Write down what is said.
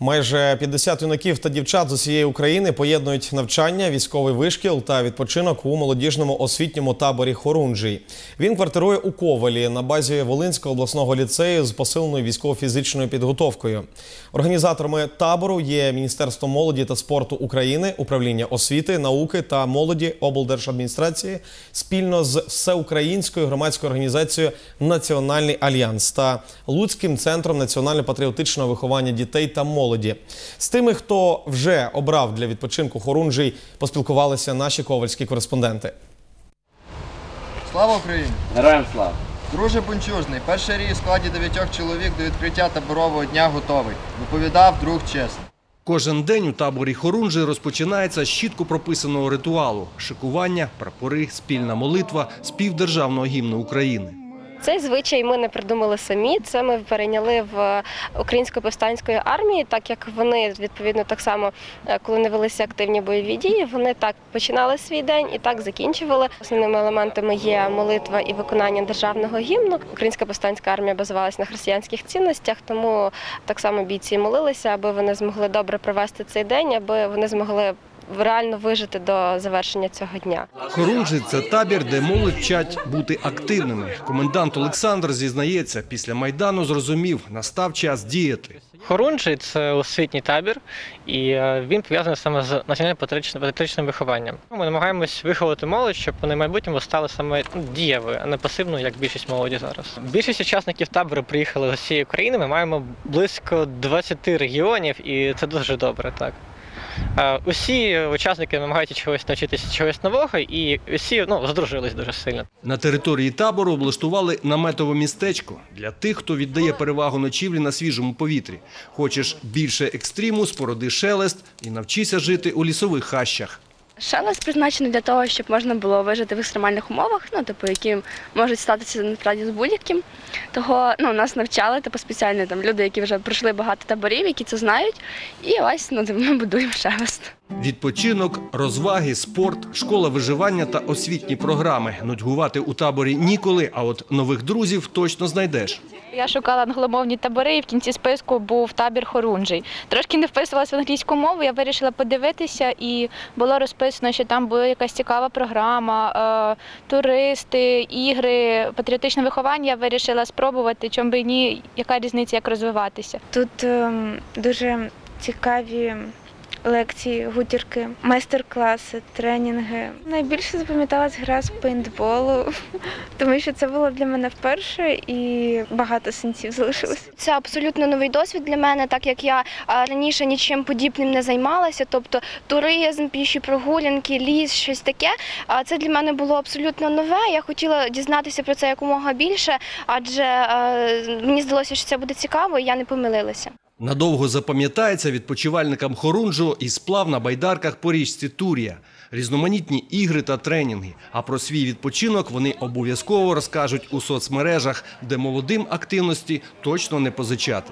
Майже 50 юнаків та дівчат з усієї України поєднують навчання, військовий вишкіл та відпочинок у молодіжному освітньому таборі Хорунжий. Він квартирує у Ковалі на базі Волинського обласного ліцею з посиленою військово-фізичною підготовкою. Організаторами табору є Міністерство молоді та спорту України, управління освіти, науки та молоді облдержадміністрації спільно з всеукраїнською громадською організацією Національний альянс та Луцьким центром національно-патріотичного виховання дітей та молоді. З тими, хто вже обрав для відпочинку Хорунжий, поспілкувалися наші ковальські кореспонденти. Слава Україні! Героям слава! Друже Бунчужний, перший рій у складі дев'ятьох чоловік до відкриття таборового дня готовий. Доповідав друг чесно. Кожен день у таборі Хорунжий розпочинається з чітко прописаного ритуалу – шикування, прапори, спільна молитва, спів державного гімну України. Цей звичай ми не придумали самі. Це ми перейняли в української повстанської армії, так як вони відповідно так само, е, коли не велися активні бойові дії, вони так починали свій день і так закінчували. Основними елементами є молитва і виконання державного гімну. Українська повстанська армія базувалася на християнських цінностях, тому так само бійці молилися, аби вони змогли добре провести цей день, аби вони змогли реально вижити до завершення цього дня. Хорунжий – це табір, де молодь вчать бути активними. Комендант Олександр зізнається, після Майдану зрозумів – настав час діяти. Хорунжий це освітній табір, і е, він пов'язаний саме з національно-патріотичним патріотичним вихованням. Ми намагаємось виховати молодь, щоб вони в майбутньому стали саме ну, дієвою, а не пасивною, як більшість молоді зараз. Більшість учасників табору приїхали з усієї України. Ми маємо близько 20 регіонів, і це дуже добре. Так. Е, Усі учасники намагаються чогось навчитися чогось нового, і усі ну, задружились дуже сильно. На території табору облаштували наметове містечко для тих, хто віддає перевагу ночівлі на свіжому повітрі. Хочеш більше екстриму, спороди шелест і навчися жити у лісових хащах. Шелест призначений для того, щоб можна було вижити в екстремальних умовах, ну типу, які можуть статися насправді з будь-яким. Того ну нас навчали типу спеціально там люди, які вже пройшли багато таборів, які це знають. І ось ну ми будуємо шелест. Відпочинок, розваги, спорт, школа виживання та освітні програми. Нудьгувати у таборі ніколи, а от нових друзів точно знайдеш. Я шукала англомовні табори, і в кінці списку був табір Хорунжий. Трошки не вписувалася в англійську мову. Я вирішила подивитися, і було розписано, що там була якась цікава програма, е, туристи, ігри, патріотичне виховання. Я вирішила спробувати, чому би ні, яка різниця, як розвиватися. Тут ем, дуже цікаві лекції, гутірки, майстер-класи, тренінги. Найбільше запам'яталась гра з пейнтболу, тому що це було для мене вперше і багато синців залишилось. Це абсолютно новий досвід для мене, так як я раніше нічим подібним не займалася. Тобто туризм, піші прогулянки, ліс, щось таке. Це для мене було абсолютно нове. Я хотіла дізнатися про це якомога більше, адже е, мені здалося, що це буде цікаво, і я не помилилася. Надовго запам'ятається відпочивальникам Хорунжо і сплав на байдарках по річці Турія, різноманітні ігри та тренінги. А про свій відпочинок вони обов'язково розкажуть у соцмережах, де молодим активності точно не позичати.